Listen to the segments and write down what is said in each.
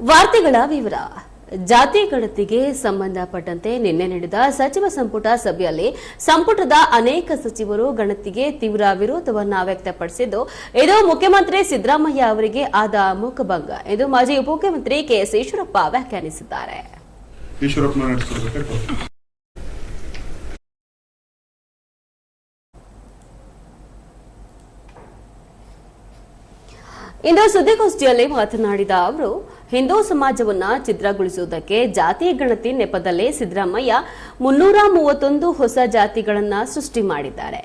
ವಾರ್ತೆಗಳ ವಿವರ. ಜಾತಿ ಗಣತಿಗೆ ಸಂಬಂಧಪಟ್ಟಂತೆ ನಿನ್ನೆ ನಡೆದ ಸಚಿವ ಸಂಪುಟ ಸಭೆಯಲ್ಲಿ ಸಂಪುಟದ ಅನೇಕ ಸಚಿವರು ಗಣತಿಗೆ ತೀವ್ರ ವಿರೋಧವನ್ನ ವ್ಯಕ್ತಪಡಿಸಿದ್ದು ಇದು ಮುಖ್ಯಮಂತ್ರಿ ಸಿದ್ದರಾಮಯ್ಯ ಅವರಿಗೆ ಆದ ಮುಖಭಂಗ ಎಂದು ಮಾಜಿ ಉಪಮುಖ್ಯಮಂತ್ರಿ ಕೆಎಸ್ ಈಶ್ವರಪ್ಪ ವ್ಯಾಖ್ಯಾನಿಸಿದ್ದಾರೆ. ಇಂದು ಸುದ್ದಿಗೋಷ್ಠಿಯಲ್ಲಿ ಮಾತನಾಡಿದ ಅವರು ಹಿಂದೂ ಸಮಾಜವನ್ನ ಚಿತ್ರಗೊಳಿಸುವುದಕ್ಕೆ ಜಾತಿ ಗಣತಿ ನೆಪದಲ್ಲೇ ಸಿದ್ದರಾಮಯ್ಯ ಮುನ್ನೂರ ಮೂವತ್ತೊಂದು ಹೊಸ ಜಾತಿಗಳನ್ನ ಸೃಷ್ಟಿ ಮಾಡಿದ್ದಾರೆ.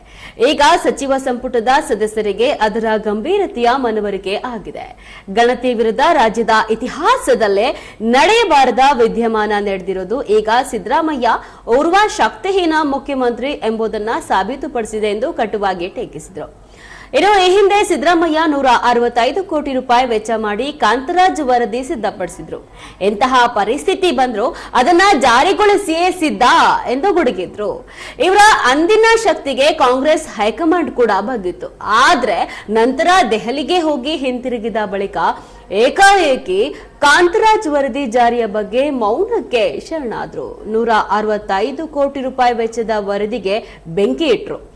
ಈಗ ಸಚಿವ ಸಂಪುಟದ ಸದಸ್ಯರಿಗೆ ಅದರ ಗಂಭೀರತೆಯ ಮನವರಿಕೆ ಆಗಿದೆ. ಗಣತಿ ವಿರುದ್ಧ ರಾಜ್ಯದ ಇತಿಹಾಸದಲ್ಲೇ ನಡೆಯಬಾರದ ವಿದ್ಯಮಾನ ನಡೆದಿರೋದು ಈಗ ಸಿದ್ದರಾಮಯ್ಯ ಓರ್ವ ಶಕ್ತಿಹೀನ ಮುಖ್ಯಮಂತ್ರಿ ಎಂಬುದನ್ನ ಸಾಬೀತುಪಡಿಸಿದೆ ಎಂದು ಕಟುವಾಗಿ ಟೀಕಿಸಿದರು. ಇನ್ನು ಈ ಹಿಂದೆ ಸಿದ್ದರಾಮಯ್ಯ ನೂರ ಅರವತ್ತೈದು ಕೋಟಿ ರೂಪಾಯಿ ವೆಚ್ಚ ಮಾಡಿ ಕಾಂತರಾಜ್ ವರದಿ ಸಿದ್ಧಪಡಿಸಿದ್ರು. ಎಂತಹ ಪರಿಸ್ಥಿತಿ ಬಂದ್ರು ಅದನ್ನ ಜಾರಿಗೊಳಿಸಿಯೇ ಸಿದ್ಧ ಎಂದು ಗುಡುಗಿದ್ರು. ಇವರ ಅಂದಿನ ಶಕ್ತಿಗೆ ಕಾಂಗ್ರೆಸ್ ಹೈಕಮಾಂಡ್ ಕೂಡ ಬಗ್ಗಿತ್ತು ಆದ್ರೆ ನಂತರ ದೆಹಲಿಗೆ ಹೋಗಿ ಹಿಂತಿರುಗಿದ ಬಳಿಕ ಏಕಾಏಕಿ ಕಾಂತರಾಜ್ ವರದಿ ಜಾರಿಯ ಬಗ್ಗೆ ಮೌನಕ್ಕೆ ಶರಣಾದ್ರು. ನೂರ ಅರವತ್ತೈದು ಕೋಟಿ ರೂಪಾಯಿ ವೆಚ್ಚದ ವರದಿಗೆ ಬೆಂಕಿ ಇಟ್ರು.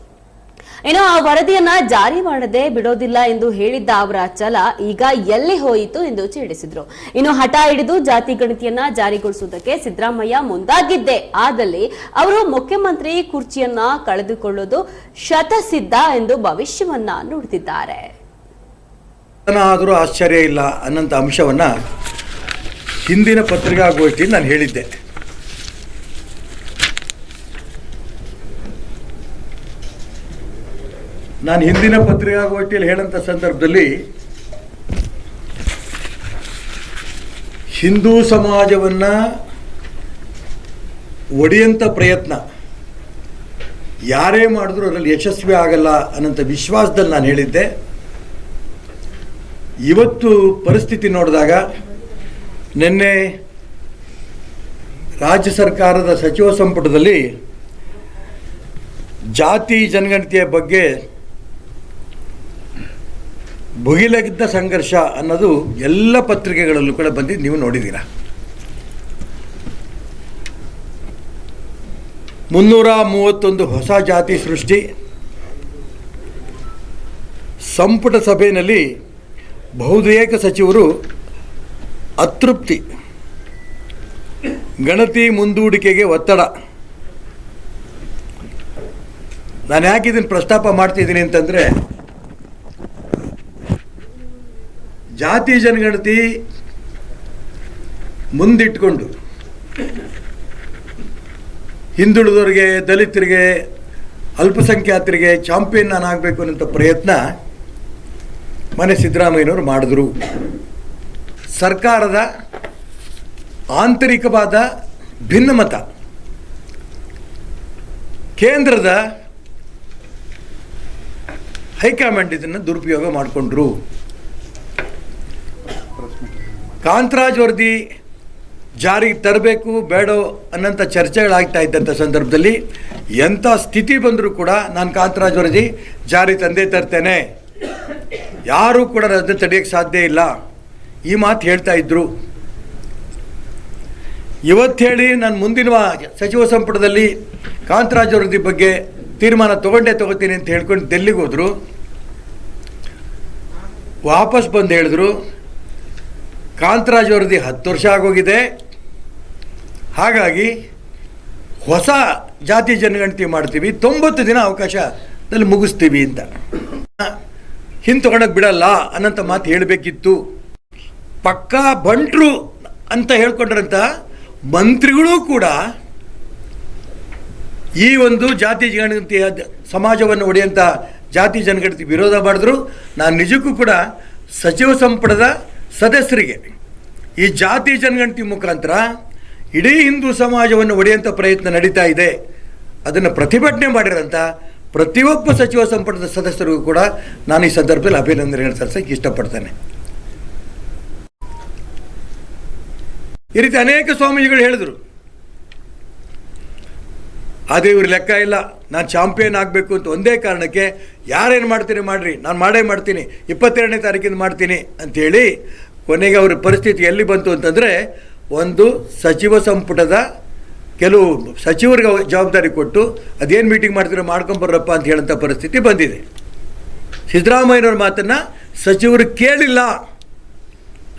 ಇನ್ನು ಆ ವರದಿಯನ್ನ ಜಾರಿ ಮಾಡದೆ ಬಿಡೋದಿಲ್ಲ ಎಂದು ಹೇಳಿದ್ದ ಅವರ ಛಲ ಈಗ ಎಲ್ಲಿ ಹೋಯಿತು ಎಂದು ಛೇಡಿಸಿದ್ರು. ಇನ್ನು ಹಠ ಹಿಡಿದು ಜಾತಿ ಗಣತಿಯನ್ನ ಜಾರಿಗೊಳಿಸುವುದಕ್ಕೆ ಸಿದ್ದರಾಮಯ್ಯ ಮುಂದಾಗಿದ್ದೆ. ಆದಲ್ಲಿ ಅವರು ಮುಖ್ಯಮಂತ್ರಿ ಕುರ್ಚಿಯನ್ನ ಕಳೆದುಕೊಳ್ಳೋದು ಶತಸಿದ್ಧ ಎಂದು ಭವಿಷ್ಯವನ್ನ ನುಡಿದಿದ್ದಾರೆ. ಆಶ್ಚರ್ಯ ಇಲ್ಲ ಅನ್ನೋಂಥ ಅಂಶವನ್ನ ಹಿಂದಿನ ಪತ್ರಿಕಾಗೋಷ್ಠಿ ನಾನು ಹೇಳಿದ್ದೆ. ನಾನು ಹಿಂದಿನ ಪತ್ರಿಕಾಗೋಷ್ಠಿಯಲ್ಲಿ ಹೇಳಂತ ಸಂದರ್ಭದಲ್ಲಿ ಹಿಂದೂ ಸಮಾಜವನ್ನು ಒಡೆಯಂಥ ಪ್ರಯತ್ನ. ಯಾರೇ ಮಾಡಿದ್ರೂ ಅದರಲ್ಲಿ ಯಶಸ್ವಿ ಆಗಲ್ಲ ಅನ್ನೋಂಥ ವಿಶ್ವಾಸದಲ್ಲಿ ನಾನು ಹೇಳಿದ್ದೆ. ಇವತ್ತು ಪರಿಸ್ಥಿತಿ ನೋಡಿದಾಗ ನಿನ್ನೆ ರಾಜ್ಯ ಸರ್ಕಾರದ ಸಚಿವ ಸಂಪುಟದಲ್ಲಿ ಜಾತಿ ಜನಗಣತಿಯ ಬಗ್ಗೆ ಭುಗಿಲಗಿದ್ದ ಸಂಘರ್ಷ ಅನ್ನೋದು ಎಲ್ಲ ಪತ್ರಿಕೆಗಳಲ್ಲೂ ಕೂಡ ಬಂದಿದ್ದು ನೀವು ನೋಡಿದ್ದೀರಾ ಮುನ್ನೂರ ಮೂವತ್ತೊಂದು ಹೊಸ ಜಾತಿ ಸೃಷ್ಟಿ. ಸಂಪುಟ ಸಭೆಯಲ್ಲಿ ಬಹುತೇಕ ಸಚಿವರು ಅತೃಪ್ತಿ. ಗಣತಿ ಮುಂದೂಡಿಕೆಗೆ ಒತ್ತಡ. ನಾನು ಯಾಕೆ ಇದನ್ನು ಪ್ರಸ್ತಾಪ ಮಾಡ್ತಿದ್ದೀನಿ ಅಂತಂದರೆ ಜಾತಿ ಜನಗಣತಿ ಮುಂದಿಟ್ಕೊಂಡು ಹಿಂದುಳಿದವರಿಗೆ, ದಲಿತರಿಗೆ, ಅಲ್ಪಸಂಖ್ಯಾತರಿಗೆ ಚಾಂಪಿಯನ್ ನಾನು ಆಗಬೇಕು ಅನ್ನೋಂಥ ಪ್ರಯತ್ನ ಮನೆ ಸಿದ್ದರಾಮಯ್ಯನವರು ಮಾಡಿದ್ರು. ಸರ್ಕಾರದ ಆಂತರಿಕವಾದ ಭಿನ್ನಮತ ಕೇಂದ್ರದ ಹೈಕಮಾಂಡ್ ಇದನ್ನು ದುರುಪಯೋಗ ಮಾಡಿಕೊಂಡ್ರು. ಕಾಂತರಾಜ್ ವರದಿ ಜಾರಿಗೆ ತರಬೇಕು, ಬೇಡೋ ಅನ್ನೋಂಥ ಚರ್ಚೆಗಳಾಗ್ತಾ ಇದ್ದಂಥ ಸಂದರ್ಭದಲ್ಲಿ ಎಂಥ ಸ್ಥಿತಿ ಬಂದರೂ ಕೂಡ ನಾನು ಕಾಂತರಾಜ್ ವರದಿ ಜಾರಿ ತಂದೆ ತರ್ತೇನೆ. ಯಾರೂ ಕೂಡ ಅದನ್ನು ತಡೆಯೋಕ್ಕೆ ಸಾಧ್ಯ ಇಲ್ಲ. ಈ ಮಾತು ಹೇಳ್ತಾ ಇದ್ದರು ಇವತ್ತು ಹೇಳಿ ನಾನು ಮುಂದಿನ ಸಚಿವ ಸಂಪುಟದಲ್ಲಿ ಕಾಂತರಾಜ್ ವರದಿ ಬಗ್ಗೆ ತೀರ್ಮಾನ ತಗೊಂಡೇ ತಗೋತೀನಿ ಅಂತ ಹೇಳ್ಕೊಂಡು ಡೆಲ್ಲಿಗೆ ಹೋದರು? ವಾಪಸ್ ಬಂದು ಹೇಳಿದ್ರು. ಕಾಂತರಾಜ್ ವರದಿ ಹತ್ತು ವರ್ಷ ಆಗೋಗಿದೆ. ಹಾಗಾಗಿ ಹೊಸ ಜಾತಿ ಜನಗಣತಿ ಮಾಡ್ತೀವಿ. ತೊಂಬತ್ತು ದಿನ ಅವಕಾಶದಲ್ಲಿ ಮುಗಿಸ್ತೀವಿ ಅಂತ. ಹಿಂತೊಗೊಳಕ್ಕೆ ಬಿಡಲ್ಲ ಅನ್ನೋಂಥ ಮಾತು ಹೇಳಬೇಕಿತ್ತು. ಪಕ್ಕಾ ಬಂಟ್ರು ಅಂತ ಹೇಳ್ಕೊಂಡ್ರಂಥ ಮಂತ್ರಿಗಳು ಕೂಡ ಈ ಒಂದು ಜಾತಿ ಜನಗಣತಿ ಸಮಾಜವನ್ನು ಒಡೆಯಂಥ ಜಾತಿ ಜನಗಣತಿ ವಿರೋಧ ಮಾಡಿದ್ರು. ನಾನು ನಿಜಕ್ಕೂ ಕೂಡ ಸಚಿವ ಸಂಪುಟದ ಸದಸ್ಯರಿಗೆ, ಈ ಜಾತಿ ಜನಗಣತಿ ಮುಖಾಂತರ ಇಡೀ ಹಿಂದೂ ಸಮಾಜವನ್ನು ಒಡೆಯುವಂಥ ಪ್ರಯತ್ನ ನಡೀತಾ ಇದೆ. ಅದನ್ನು ಪ್ರತಿಭಟನೆ ಮಾಡಿರೋಂಥ ಪ್ರತಿಯೊಬ್ಬ ಸಚಿವ ಸಂಪುಟದ ಸದಸ್ಯರಿಗೂ ಕೂಡ ನಾನು ಈ ಸಂದರ್ಭದಲ್ಲಿ ಅಭಿನಂದನೆ ಸಲ್ಲಿಸಕ್ಕೆ ಇಷ್ಟಪಡ್ತೇನೆ. ಈ ರೀತಿ ಅನೇಕ ಸ್ವಾಮೀಜಿಗಳು ಹೇಳಿದರು ಅದೇ ಇವ್ರ ಲೆಕ್ಕ ಇಲ್ಲ. ನಾನು ಚಾಂಪಿಯನ್ ಆಗಬೇಕು ಅಂತ ಒಂದೇ ಕಾರಣಕ್ಕೆ ಯಾರೇನು ಮಾಡ್ತೀನಿ ಮಾಡಿರಿ, ನಾನು ಮಾಡೇ ಮಾಡ್ತೀನಿ, ಇಪ್ಪತ್ತೆರಡನೇ ತಾರೀಕಿಂದ ಮಾಡ್ತೀನಿ ಅಂಥೇಳಿ ಕೊನೆಗೆ ಅವ್ರ ಪರಿಸ್ಥಿತಿ ಎಲ್ಲಿ ಬಂತು ಅಂತಂದರೆ ಒಂದು ಸಚಿವ ಸಂಪುಟದ ಕೆಲವು ಸಚಿವರಿಗೆ ಜವಾಬ್ದಾರಿ ಕೊಟ್ಟು ಅದೇನು ಮೀಟಿಂಗ್ ಮಾಡ್ತೀರೋ ಮಾಡ್ಕೊಂಬರ್ರಪ್ಪ ಅಂತ ಹೇಳೋಂಥ ಪರಿಸ್ಥಿತಿ ಬಂದಿದೆ. ಸಿದ್ದರಾಮಯ್ಯನವ್ರ ಮಾತನ್ನು ಸಚಿವರು ಕೇಳಿಲ್ಲ.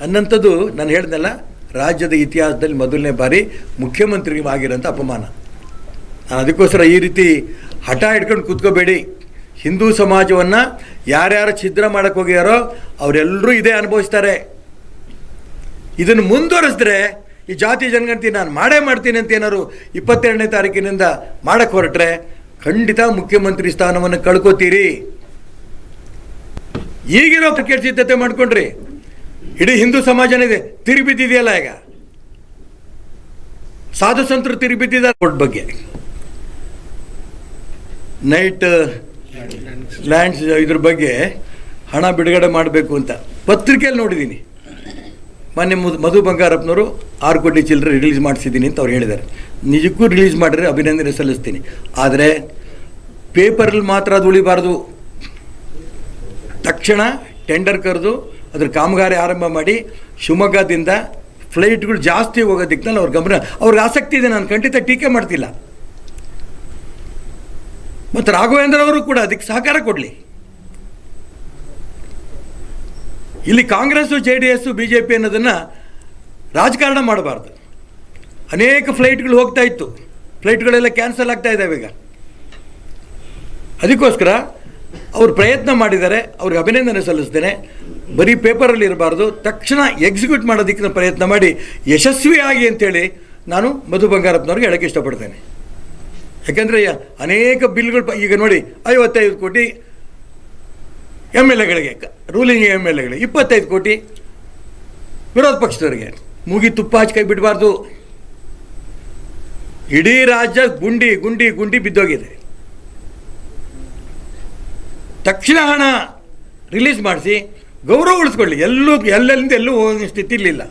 ಅನ್ನಂಥದ್ದು ನಾನು ಹೇಳ್ದಲ್ಲ ರಾಜ್ಯದ ಇತಿಹಾಸದಲ್ಲಿ ಮೊದಲನೇ ಬಾರಿ ಮುಖ್ಯಮಂತ್ರಿಗೆ ಆಗಿರೋಂಥ ಅಪಮಾನ. ಅದಕ್ಕೋಸ್ಕರ ಈ ರೀತಿ ಹಠ ಹಿಡ್ಕೊಂಡು ಕೂತ್ಕೋಬೇಡಿ. ಹಿಂದೂ ಸಮಾಜವನ್ನು ಯಾರ್ಯಾರು ಛಿದ್ರ ಮಾಡಕ್ಕೆ ಹೋಗ್ಯಾರೋ ಅವರೆಲ್ಲರೂ ಇದೇ ಅನುಭವಿಸ್ತಾರೆ. ಇದನ್ನು ಮುಂದುವರೆಸಿದ್ರೆ ಈ ಜಾತಿ ಜನಗಣತಿ ನಾನು ಮಾಡೇ ಮಾಡ್ತೀನಿ ಅಂತ ಏನಾದ್ರು ಇಪ್ಪತ್ತೆರಡನೇ ತಾರೀಕಿನಿಂದ ಮಾಡಕ್ಕೆ ಹೊರಟ್ರೆ ಖಂಡಿತ ಮುಖ್ಯಮಂತ್ರಿ ಸ್ಥಾನವನ್ನು ಕಳ್ಕೊತೀರಿ. ಈಗಿರೋ ಕ್ರಿಕೆಟ್ ಸಿದ್ಧತೆ ಮಾಡ್ಕೊಂಡ್ರಿ. ಇಡೀ ಹಿಂದೂ ಸಮಾಜನೇ ಇದೆ ತಿರುಗಿಬಿದ್ದಿದೆಯಲ್ಲ ಈಗ. ಸಾಧು ಸಂತರು ತಿರುಗಿ ಬಿದ್ದಿದ್ದಾರೆ ಬಗ್ಗೆ. ನೈಟ್, ಲ್ಯಾಂಡ್ಸ್ ಇದ್ರ ಬಗ್ಗೆ ಹಣ ಬಿಡುಗಡೆ ಮಾಡಬೇಕು ಅಂತ. ಪತ್ರಿಕೆಯಲ್ಲಿ ನೋಡಿದ್ದೀನಿ ಮೊನ್ನೆ ಮಧು- ಬಂಗಾರಪ್ಪನವರು ಆರು ಕೋಟಿ ಚಿಲ್ಲರೆ ರಿಲೀಸ್ ಮಾಡಿಸಿದ್ದೀನಿ ಅಂತ ಅವ್ರು ಹೇಳಿದ್ದಾರೆ ನಿಜಕ್ಕೂ ರಿಲೀಸ್ ಮಾಡಿದ್ರೆ ಅಭಿನಂದನೆ ಸಲ್ಲಿಸ್ತೀನಿ. ಆದರೆ ಪೇಪರಲ್ಲಿ ಮಾತ್ರ ಅದು ಉಳಿಬಾರ್ದು. ತಕ್ಷಣ ಟೆಂಡರ್ ಕರೆದು ಅದ್ರ ಕಾಮಗಾರಿ ಆರಂಭ ಮಾಡಿ ಶಿವಮೊಗ್ಗದಿಂದ ಫ್ಲೈಟ್ಗಳು ಜಾಸ್ತಿ ಹೋಗೋ ನಾನು ಅವ್ರ ಗಮನ ಅವ್ರಿಗೆ ಆಸಕ್ತಿ ಇದೆ, ನಾನು ಖಂಡಿತ ಟೀಕೆ ಮಾಡ್ತಿಲ್ಲ. ಮತ್ತು ರಾಘವೇಂದ್ರ ಅವರು ಕೂಡ ಅದಕ್ಕೆ ಸಹಕಾರ ಕೊಡಲಿ. ಇಲ್ಲಿ Congress, J D S, B J P ಅನ್ನೋದನ್ನು ರಾಜಕಾರಣ ಮಾಡಬಾರ್ದು. ಅನೇಕ ಫ್ಲೈಟ್ಗಳು ಹೋಗ್ತಾ ಇತ್ತು. ಫ್ಲೈಟ್ಗಳೆಲ್ಲ ಕ್ಯಾನ್ಸಲ್ ಆಗ್ತಾ ಇದ್ದಾವೆ ಈಗ. ಅದಕ್ಕೋಸ್ಕರ ಅವರು ಪ್ರಯತ್ನ ಮಾಡಿದ್ದಾರೆ. ಅವ್ರಿಗೆ ಅಭಿನಂದನೆ ಸಲ್ಲಿಸ್ತೇನೆ. ಬರೀ ಪೇಪರಲ್ಲಿ ಇರಬಾರ್ದು. ತಕ್ಷಣ ಎಕ್ಸಿಕ್ಯೂಟ್ ಮಾಡೋದಕ್ಕಿಂತ ಪ್ರಯತ್ನ ಮಾಡಿ, ಯಶಸ್ವಿಯಾಗಿ ಅಂತೇಳಿ ನಾನು ಮಧು ಬಂಗಾರಪ್ಪನವ್ರಿಗೆ ಹೇಳೋಕ್ಕೆ ಇಷ್ಟಪಡ್ತೇನೆ. ಯಾಕೆಂದರೆ ಅನೇಕ ಬಿಲ್ಗಳು ಈಗ ನೋಡಿ ಐವತ್ತೈದು ಕೋಟಿ ಎಂ ಎಲ್ ಎಗಳಿಗೆ ರೂಲಿಂಗ್ ಎಂ ಎಲ್ ಎಗಳಿಗೆ, ಇಪ್ಪತ್ತೈದು ಕೋಟಿ ವಿರೋಧ ಪಕ್ಷದವರಿಗೆ. ಮುಗಿ ತುಪ್ಪ ಹಚ್ಚಿ ಕೈ ಬಿಡಬಾರ್ದು. ಇಡೀ ರಾಜ್ಯ ಗುಂಡಿ ಗುಂಡಿ ಗುಂಡಿ ಬಿದ್ದೋಗಿದೆ. ತಕ್ಷಣ ಹಣ ರಿಲೀಸ್ ಮಾಡಿಸಿ ಗೌರವ ಉಳಿಸ್ಕೊಳ್ಳಿ. ಎಲ್ಲೂ, ಎಲ್ಲೆಲ್ಲಿಂದ ಎಲ್ಲೂ ಹೋಗೋ ಸ್ಥಿತಿ ಇರಲಿಲ್ಲ.